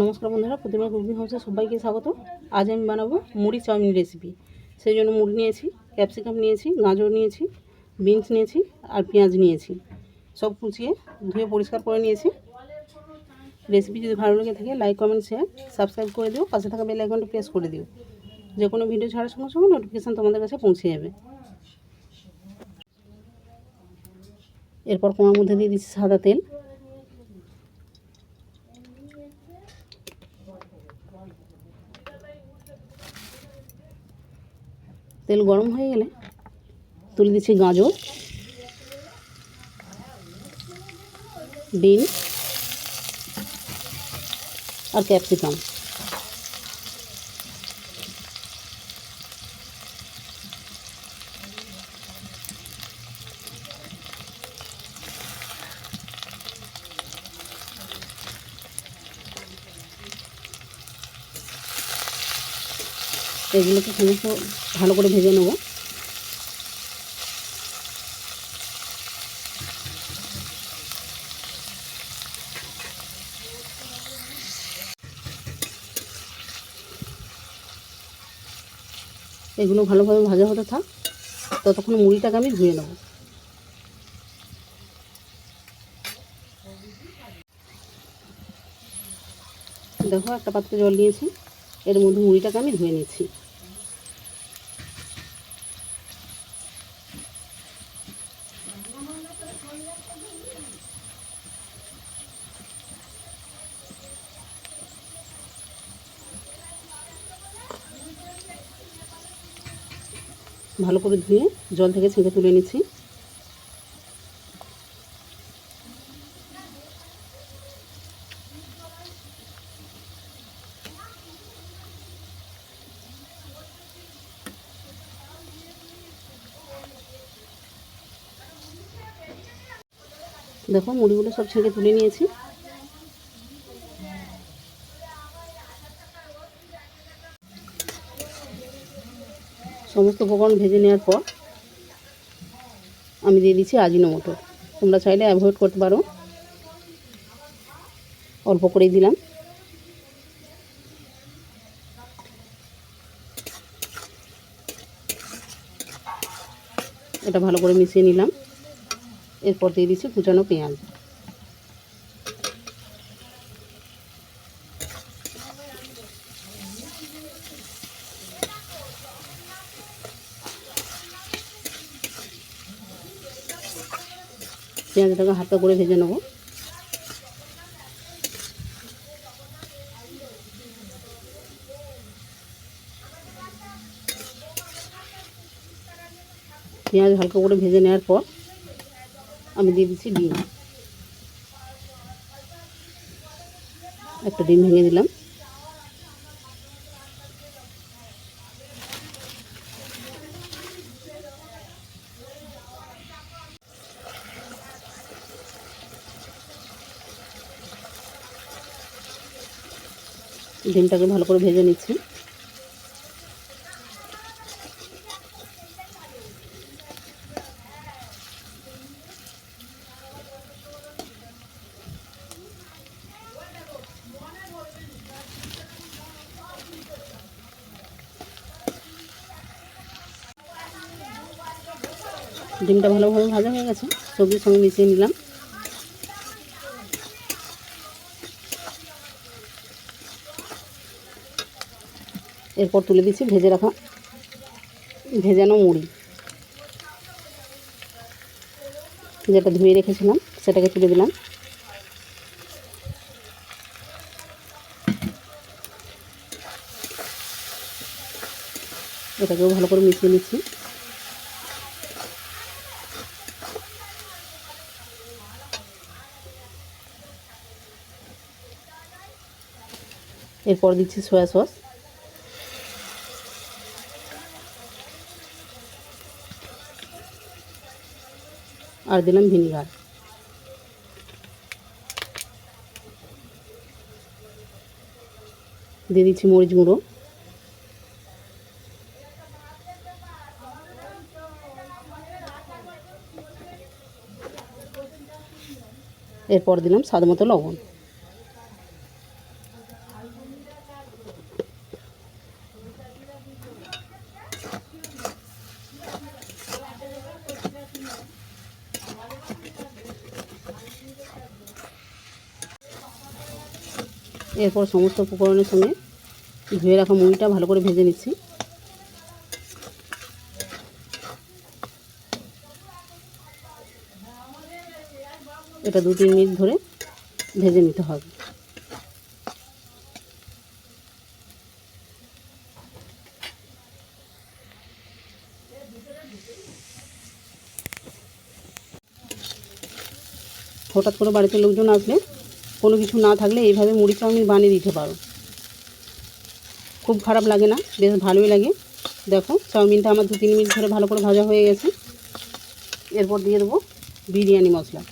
নমস্কার বন্ধুরা প্রতিমা কুকিং হাউসে সবাইকে স্বাগত। আজ আমি বানাবো মুড়ি চাউমিন রেসিপি সেই জন্য মুড়ি নিয়েছি ক্যাপসিকাম নিয়েছি, গাজর নিয়েছি বিনস নিয়েছি আর পেঁয়াজ নিয়েছি। সব কুচিয়ে ধুয়ে পরিষ্কার করে নিয়েছি। রেসিপি যদি ভালো লেগে থাকে লাইক কমেন্ট শেয়ার সাবস্ক্রাইব করে দিও। পাশে থাকা বেল আইকনটা প্রেস করে দিও। যে কোনো ভিডিও ছাড়ার সঙ্গে সঙ্গে নোটিফিকেশান তোমাদের কাছে পৌঁছে যাবে। এরপর কোমার মধ্যে দিয়ে দিচ্ছি সাদা তেল। তেল গরম হয়ে গেলে তুলে দিচ্ছি গাজর বিন আর ক্যাপসিকাম। এগুলোকে সমস্ত ভালো করে ভেজে নেব। এগুলো ভালোভাবে ভাজা হতে থাক, ততক্ষণ মুড়িটাকে আমি ধুয়ে নেব। দেখো একটা পাত্রে জল নিয়েছি এর মধ্যে মুড়িটাকে আমি ধুয়ে নিচ্ছি। ভালো করে ধুয়ে জল থেকে ছেঁকে তুলে নিচ্ছি। দেখো মুড়িগুলো সব ছেঁকে তুলে নিয়েছি। সমস্ত উপকরণ ভেজে নেওয়ার পর আমি দিয়ে দিচ্ছি আজিনো মটর। তোমরা চাইলে অ্যাভয়েড করতে পারো। অল্প করেই দিলাম। এটা ভালো করে মিশিয়ে নিলাম। এরপর দিয়ে দিচ্ছি কুচানো পেঁয়াজ। পেঁয়াজটাকে হালকা করে ভেজে নেব। পেঁয়াজ হালকা করে ভেজে নেওয়ার পর আমি দিয়ে দিচ্ছি ডিম। একটা ডিম ভেঙে দিলাম। ডিমটাকে ভালো করে ভেজে নিচ্ছি। ডিমটা ভালোভাবে ভাজা হয়ে গেছে সবজির সঙ্গে মিশিয়ে নিলাম। এরপর তুলে দিচ্ছি, ভেজে রাখা, ভেজানো মুড়ি। যেটা ধুয়ে রেখেছিলাম, সেটাকে তুলে দিলাম। এটাকেও ভালো করে মিশিয়ে নিচ্ছি। এরপর দিচ্ছি সয়া সস। আর দিলাম ভিনিগার। দিয়ে দিচ্ছি মরিচ গুঁড়ো। এরপর দিলাম স্বাদ মতো লবণ। এরপর সমস্ত উপকরণের সঙ্গে ধুয়ে রাখা মুড়িটা ভালো করে ভেজে নিচ্ছি। এটা দু তিন মিনিট ধরে ভেজে নিতে হবে। হঠাৎ করে বাড়িতে লোকজন আসলে কোনো কিছু না থাকলে এইভাবে মুড়ি চাউমিন বানিয়ে দিতে পারো। খুব খারাপ লাগে না? বেশ ভালোই লাগে। দেখো, চাউমিনটা আমার দু তিন মিনিট ধরে ভালো করে ভাজা হয়ে গেছে। এরপর দিয়ে দেবো বিরিয়ানি মশলা।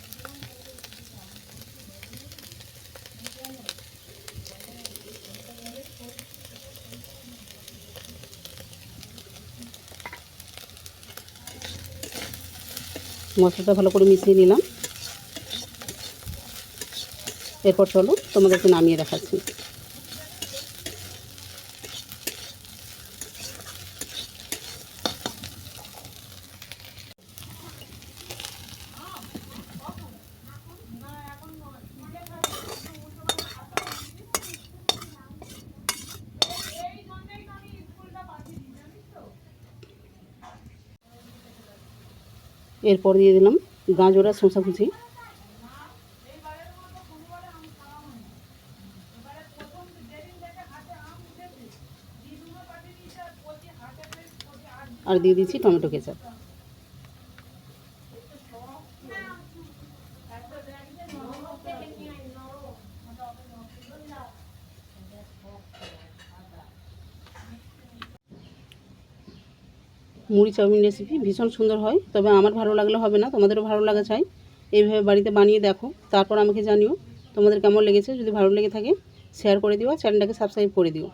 মশলাটা ভালো করে মিশিয়ে নিলাম। এরপর চলো তোমাদেরকে নামিয়ে দেখাচ্ছি। এরপর দিয়ে দিলাম গাজর শসা কুচি। আর দিয়ে দিচ্ছি টমেটো কেচাপ। মুড়ি চাউমিন রেসিপি ভীষণ সুন্দর হয়, তবে আমার ভালো লাগলে হবে না, তোমাদেরও ভালো লাগা চাই। এইভাবে বাড়িতে বানিয়ে দেখো, তারপর আমাকে জানিও তোমাদের কেমন লেগেছে। যদি ভালো লেগে থাকে শেয়ার করে দিও চ্যানেলটাকে সাবস্ক্রাইব করে দিও।